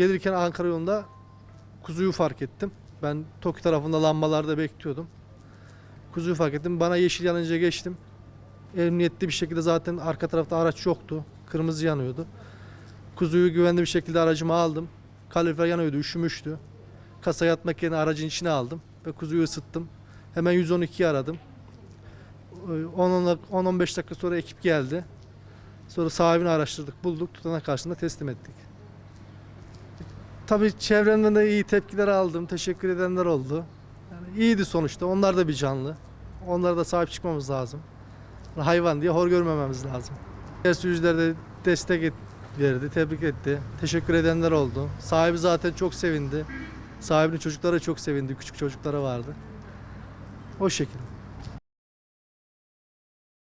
gelirken Ankara yolunda kuzuyu fark ettim. Ben Toki tarafında lambalarda bekliyordum. Kuzuyu fark ettim. Bana yeşil yanınca geçtim. Emniyetli bir şekilde zaten arka tarafta araç yoktu. Kırmızı yanıyordu. Kuzuyu güvenli bir şekilde aracıma aldım. Kalorifer yanıyordu, üşümüştü. Kasa yatmak yerine aracın içine aldım ve kuzuyu ısıttım. Hemen 112'yi aradım. Ee, 10-15 dakika sonra ekip geldi. Sonra sahibini araştırdık, bulduk, tutanak karşısında teslim ettik. Tabii çevremden de iyi tepkiler aldım, teşekkür edenler oldu. Yani iyiydi sonuçta, onlar da bir canlı. Onlara da sahip çıkmamız lazım. Hayvan diye hor görmememiz lazım. Diğer sürücüler de destek et- verdi, tebrik etti. Teşekkür edenler oldu. Sahibi zaten çok sevindi. Sahibinin çocukları çok sevindi, küçük çocukları vardı. O şekilde.